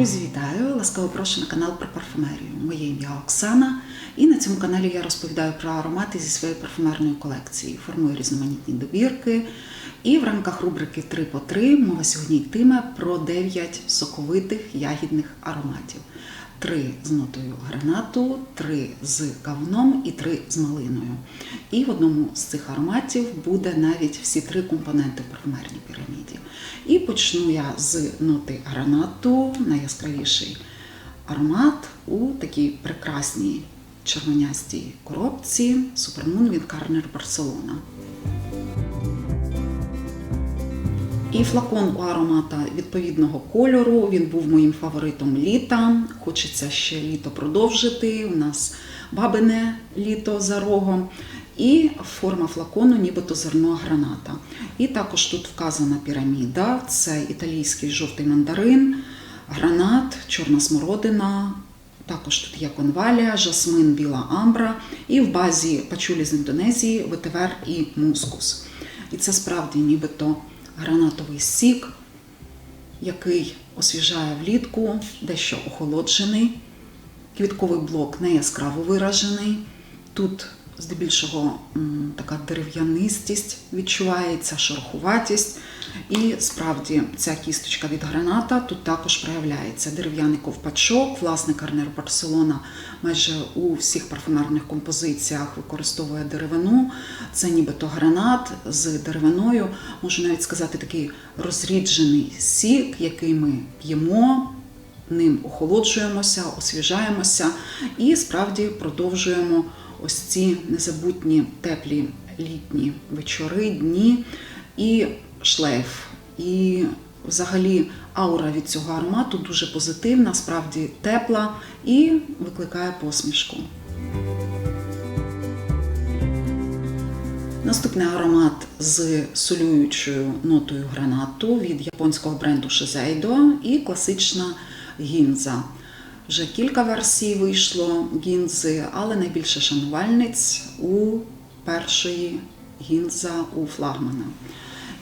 Друзі, вітаю! Ласкаво прошу на канал про парфумерію. Моє ім'я Оксана, і на цьому каналі я розповідаю про аромати зі своєї парфумерної колекції. Формую різноманітні добірки. І в рамках рубрики 3 по 3 мова сьогодні йтиме про 9 соковитих ягідних ароматів. Три з нотою гранату, три з кавуном і три з малиною. І в одному з цих ароматів буде навіть всі три компоненти в парфумерній піраміді. І почну я з ноти гранату, найяскравіший аромат у такій прекрасній червонястій коробці Supermoon від Carner Barcelona. І флакон у аромата відповідного кольору. Він був моїм фаворитом літа. Хочеться ще літо продовжити. У нас бабине літо за рогом. І форма флакону, нібито зерно граната. І також тут вказана піраміда: це італійський жовтий мандарин, гранат, чорна смородина. Також тут є конвалія, жасмин, біла амбра, і в базі пачулі з Індонезії, ветивер і мускус. І це справді нібито гранатовий сік, який освіжає влітку, дещо охолоджений. Квітковий блок не яскраво виражений. Тут здебільшого така дерев'янистість відчувається, шерохуватість. І справді ця кісточка від граната тут також проявляється. Дерев'яний ковпачок, власне, Карнер Барселона майже у всіх парфумерних композиціях використовує деревину. Це нібито гранат з деревиною, можу навіть сказати, такий розріджений сік, який ми п'ємо. Ним охолоджуємося, освіжаємося і справді продовжуємо ось ці незабутні теплі літні вечори, дні і шлейф. І взагалі аура від цього аромату дуже позитивна, справді тепла і викликає посмішку. Наступний аромат з солюючою нотою гранату від японського бренду Shiseido і класична гінза. Вже кілька версій вийшло гінзи, але найбільше шанувальниць у першої гінза у флагмана.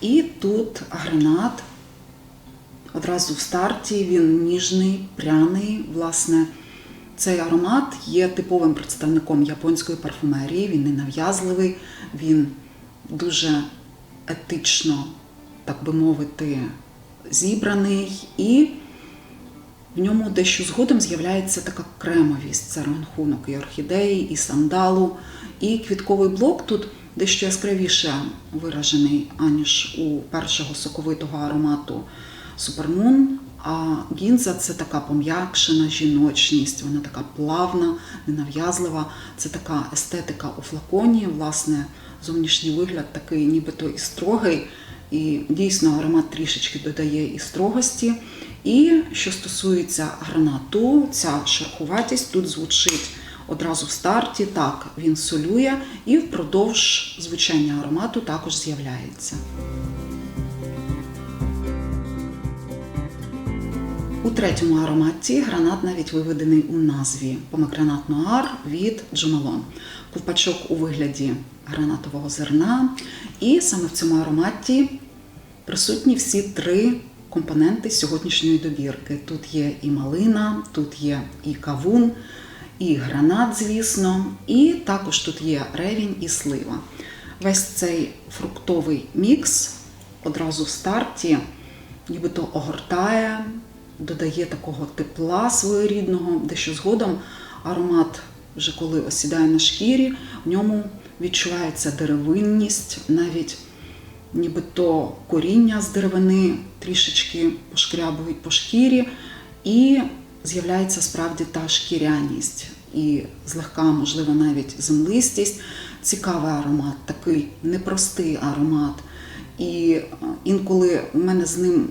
І тут гранат одразу в старті, він ніжний, пряний. Власне, цей аромат є типовим представником японської парфумерії, він ненав'язливий, він дуже етично, так би мовити, зібраний. і в ньому дещо згодом з'являється така кремовість, це ранхунок і орхідеї, і сандалу, і квітковий блок тут дещо яскравіше виражений, аніж у першого соковитого аромату Supermoon. А гінза це така пом'якшена жіночність, вона така плавна, ненав'язлива. Це така естетика у флаконі, власне, зовнішній вигляд такий, нібито і строгий. І дійсно аромат трішечки додає і строгості. І що стосується гранату, ця шерхуватість тут звучить одразу в старті. Так, він солює і впродовж звучання аромату також з'являється. У третьому ароматі гранат навіть виведений у назві помагранат нуар від Джумалон. Ковпачок у вигляді гранатового зерна. І саме в цьому ароматі присутні всі три компоненти сьогоднішньої добірки. Тут є і малина, тут є і кавун, і гранат, звісно, і також тут є ревінь і слива. Весь цей фруктовий мікс одразу в старті, нібито огортає, додає такого тепла своєрідного, дещо згодом аромат, вже коли осідає на шкірі, в ньому відчувається деревинність, навіть нібито коріння з деревини трішечки пошкрябують по шкірі, і з'являється справді та шкіряність, і злегка, можливо, навіть землистість. Цікавий аромат, такий непростий аромат. І інколи у мене з ним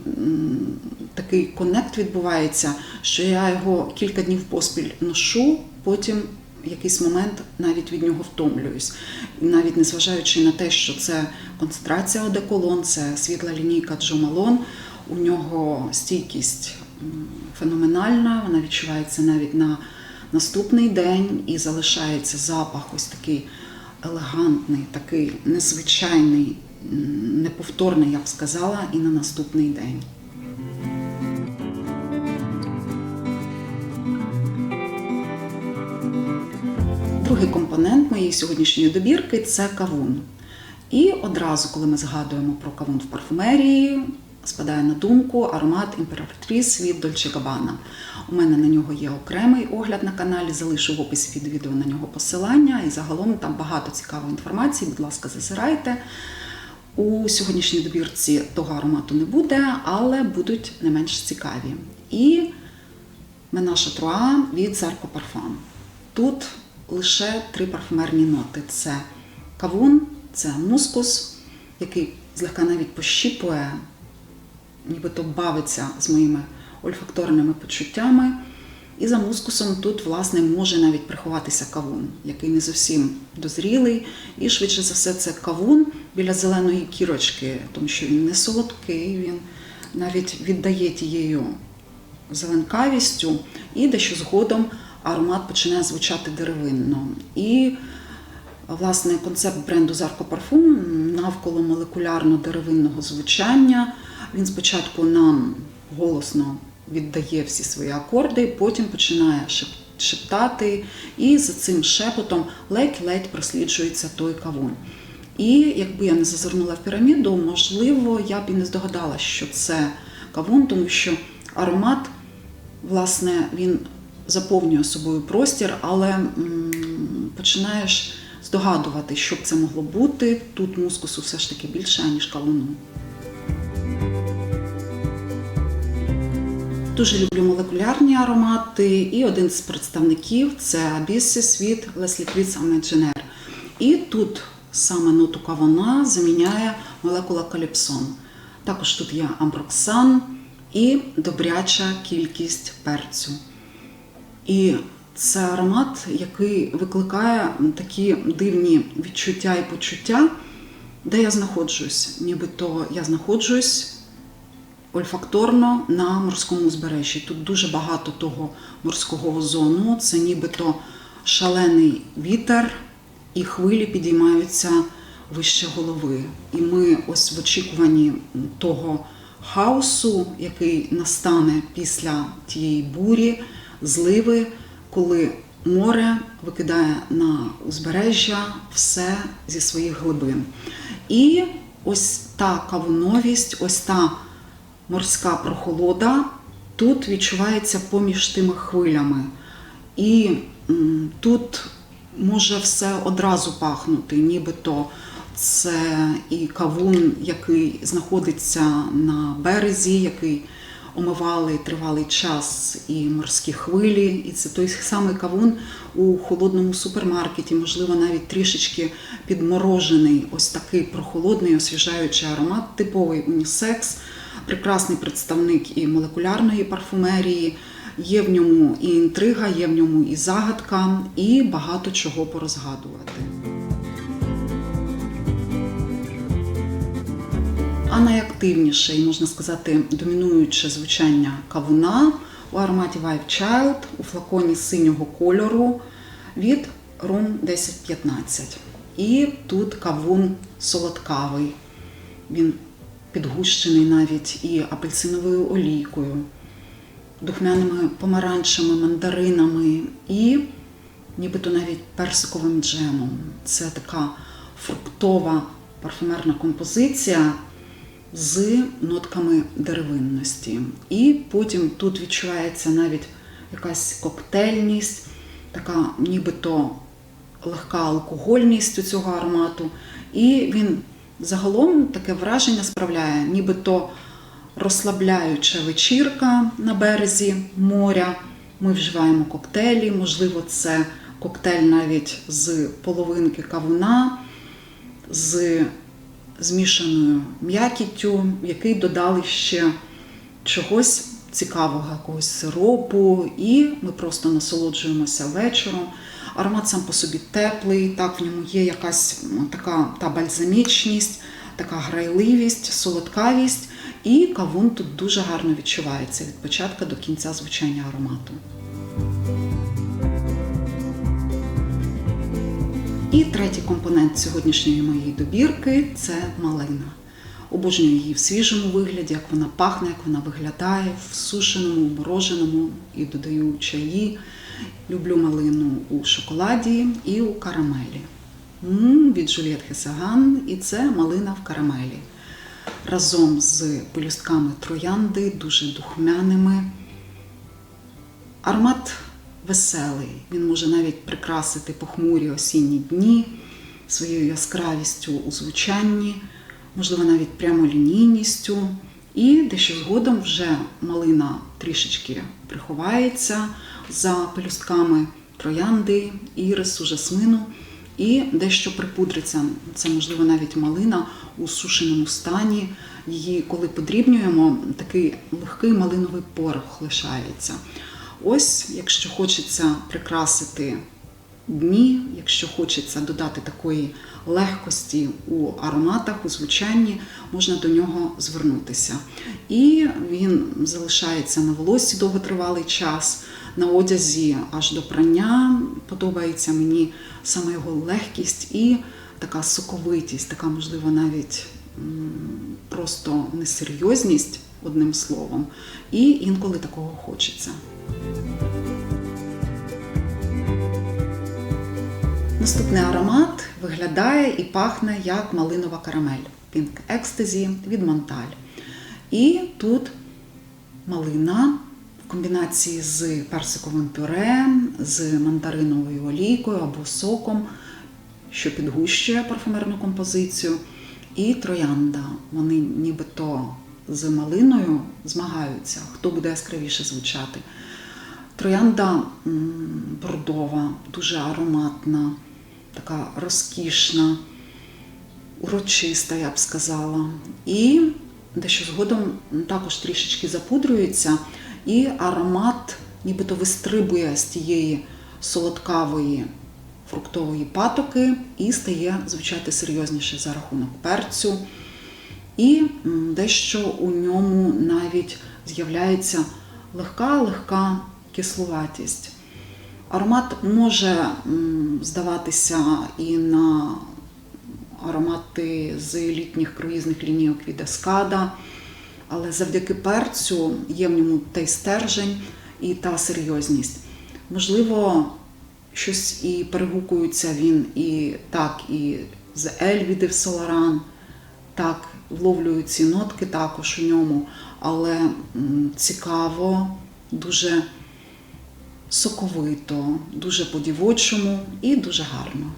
такий коннект відбувається, що я його кілька днів поспіль ношу, потім в якийсь момент навіть від нього втомлююсь. Навіть незважаючи на те, що це концентрація одеколон, це світла лінійка Джо Малон, у нього стійкість феноменальна, вона відчувається навіть на наступний день і залишається запах ось такий елегантний, такий незвичайний, неповторний, я б сказала, і на наступний день. Другий компонент моєї сьогоднішньої добірки це кавун. І одразу, коли ми згадуємо про кавун в парфумерії, спадає на думку аромат імператріс від Dolce Gabbana. У мене на нього є окремий огляд на каналі, залишу в описі під відео на нього посилання. І загалом там багато цікавої інформації. Будь ласка, зазирайте. У сьогоднішній добірці того аромату не буде, але будуть не менш цікаві. І Менаша Труа від Зарко Парфам. Тут лише три парфумерні ноти: це кавун, це мускус, який злегка навіть пощіпує, нібито бавиться з моїми ольфакторними почуттями. І за мускусом тут, власне, може навіть приховатися кавун, який не зовсім дозрілий. І швидше за все, це кавун біля зеленої кірочки, тому що він не солодкий, він навіть віддає тією зеленкавістю, і дещо згодом аромат починає звучати деревинно. І власне концепт бренду Zarco Parfum навколо молекулярно-деревинного звучання. Він спочатку нам голосно віддає всі свої акорди, потім починає шептати, і за цим шепотом ледь-ледь просліджується той кавун. І якби я не зазирнула в піраміду, можливо, я б і не здогадалася, що це кавун, тому що аромат, власне, він заповнює собою простір, але починаєш здогадувати, що б це могло бути. Тут мускусу все ж таки більше, аніж кавуну. Дуже люблю молекулярні аромати, і один з представників це Abyssis від Les Liquids Imaginaire. І тут саме ноту кавуна заміняє молекула каліпсон. Також тут є амброксан і добряча кількість перцю. І це аромат, який викликає такі дивні відчуття і почуття, де я знаходжусь. Нібито я знаходжусь ольфакторно на морському узбережжі. Тут дуже багато того морського озону. Це нібито шалений вітер, і хвилі підіймаються вище голови. І ми ось в очікуванні того хаосу, який настане після тієї бурі, зливи, коли море викидає на узбережжя все зі своїх глибин. І ось та кавуновість, ось та морська прохолода тут відчувається поміж тими хвилями. І тут може все одразу пахнути, нібито це і кавун, який знаходиться на березі, який омивали тривалий час і морські хвилі. І це той самий кавун у холодному супермаркеті, можливо, навіть трішечки підморожений, ось такий прохолодний, освіжаючий аромат, типовий унісекс, прекрасний представник і молекулярної парфумерії. Є в ньому і інтрига, є в ньому і загадка, і багато чого порозгадувати. А найактивніше і можна сказати домінуюче звучання кавуна у ароматі Vibe Child у флаконі синього кольору від Room 1015. І тут кавун солодкавий. Він підгущений навіть і апельсиновою олійкою, духмяними помаранчами, мандаринами і нібито навіть персиковим джемом. Це така фруктова парфюмерна композиція з нотками деревинності. І потім тут відчувається навіть якась коктейльність, така нібито легка алкогольність у цього аромату. І він загалом таке враження справляє, нібито розслабляюча вечірка на березі моря. Ми вживаємо коктейлі, можливо, це коктейль навіть з половинки кавуна, з змішаною м'якіттю, який додали ще чогось цікавого, якогось сиропу, і ми просто насолоджуємося вечором. Аромат сам по собі теплий, так в ньому є якась така та бальзамічність, така грайливість, солодкавість, і кавун тут дуже гарно відчувається від початку до кінця звучання аромату. І третій компонент сьогоднішньої моєї добірки це малина. Обожнюю її в свіжому вигляді, як вона пахне, як вона виглядає, в сушеному, мороженому і додаю чаї. Люблю малину у шоколаді і у карамелі. м від Жюльєт Хесаган, і це малина в карамелі. Разом з пелюстками троянди, дуже духмяними. Аромат веселий. Він може навіть прикрасити похмурі осінні дні своєю яскравістю у звучанні, можливо, навіть прямолінійністю. І дещо згодом вже малина трішечки приховається за пелюстками троянди, ірису, жасмину і дещо припудриться. Це, можливо, навіть малина у сушеному стані. Її, коли подрібнюємо, такий легкий малиновий порох лишається. Ось, якщо хочеться прикрасити дні, якщо хочеться додати такої легкості у ароматах, у звучанні, можна до нього звернутися. І він залишається на волосі довготривалий час, на одязі аж до прання. Подобається мені саме його легкість і така соковитість, така, можливо, навіть просто несерйозність, одним словом. І інколи такого хочеться. Наступний аромат виглядає і пахне як малинова карамель Pink Ecstasy від Монталь. І тут малина в комбінації з персиковим пюре, з мандариновою олійкою або соком, що підгущує парфумерну композицію, і троянда. Вони нібито з малиною змагаються, хто буде яскравіше звучати. Троянда бордова, дуже ароматна, така розкішна, урочиста, я б сказала. І дещо згодом також трішечки запудрюється, і аромат нібито вистрибує з тієї солодкавої фруктової патоки і стає звучати серйозніше за рахунок перцю. І дещо у ньому навіть з'являється легка-легка кислуватість. Аромат може здаватися і на аромати з літніх круїзних лінійок від Ескада, але завдяки перцю є в ньому той стержень і та серйозність. Можливо, щось і перегукується він і так, і з Ель від Соларан, так, вловлюю ці нотки також у ньому, але цікаво, дуже соковито, дуже по-дівочому і дуже гарно.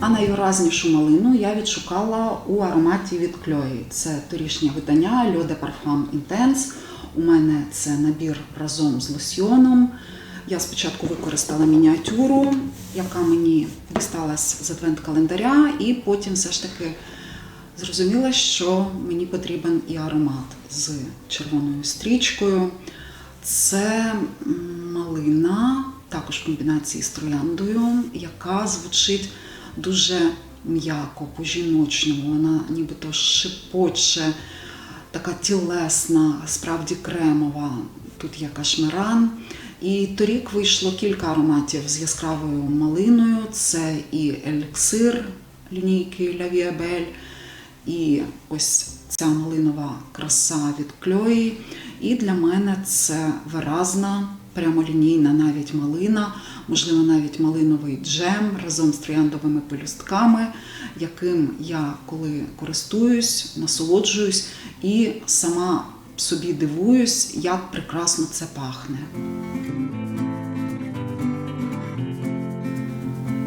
А найвиразнішу малину я відшукала у ароматі від Кльої. Це торішнє видання Льоде Parfum Intense. У мене це набір разом з лосьйоном. Я спочатку використала мініатюру, яка мені дісталась з адвент-календаря, і потім все ж таки зрозуміла, що мені потрібен і аромат з червоною стрічкою. Це малина, також в комбінації з трояндою, яка звучить дуже м'яко, по-жіночному. Вона нібито шипоче, така тілесна, справді кремова. Тут є кашмиран. І торік вийшло кілька ароматів з яскравою малиною. Це і еліксир лінійки Belle, і ось ця малинова краса від кльої. І для мене це виразна, прямолінійна навіть малина, можливо, навіть малиновий джем разом з трояндовими пелюстками, яким я коли користуюсь, насолоджуюсь і сама собі дивуюсь, як прекрасно це пахне.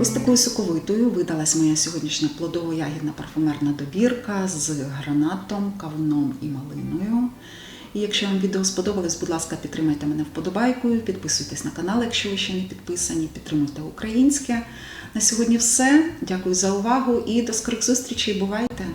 Ось такою соковитою видалась моя сьогоднішня плодово-ягідна парфумерна добірка з гранатом, кавуном і малиною. І якщо вам відео сподобалось, будь ласка, підтримайте мене вподобайкою, підписуйтесь на канал, якщо ви ще не підписані, підтримуйте українське. На сьогодні все. Дякую за увагу і до скорих зустрічей. Бувайте!